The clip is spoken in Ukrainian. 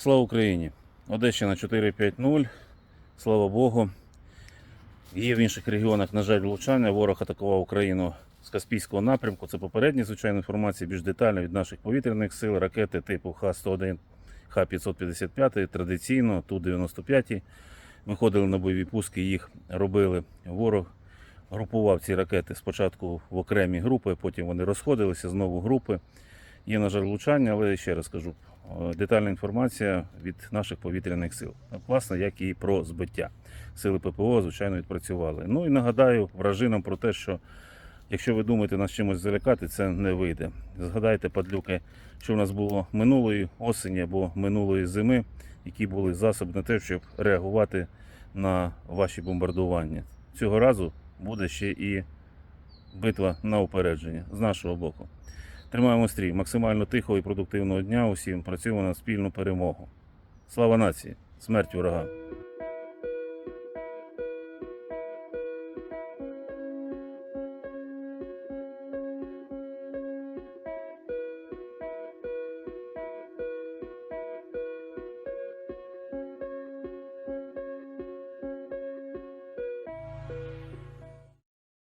Слава Україні! Одещина 450. Слава Богу. Є в інших регіонах, на жаль, влучання. Ворог атакував Україну з Каспійського напрямку. Це попередня звичайна інформація, більш детальна від наших повітряних сил. Ракети типу Х-101, Х-555, традиційно, Ту-95. Виходили на бойові пуски, їх робили. Ворог групував ці ракети спочатку в окремі групи, потім вони розходилися знову групи. Є, на жаль, влучання, але ще раз кажу, е, детальна інформація від наших повітряних сил. Власне, як і про збиття. Сили ППО, звичайно, відпрацювали. Ну і нагадаю вражинам про те, що якщо ви думаєте нас чимось залякати, це не вийде. Згадайте, падлюки, що в нас було минулої осені або минулої зими, які були засоби на те, щоб реагувати на ваші бомбардування. Цього разу буде ще і битва на упередження з нашого боку. Тримаємо стрій. Максимально тихого і продуктивного дня. Усім працюємо на спільну перемогу. Слава нації! Смерть ворогам!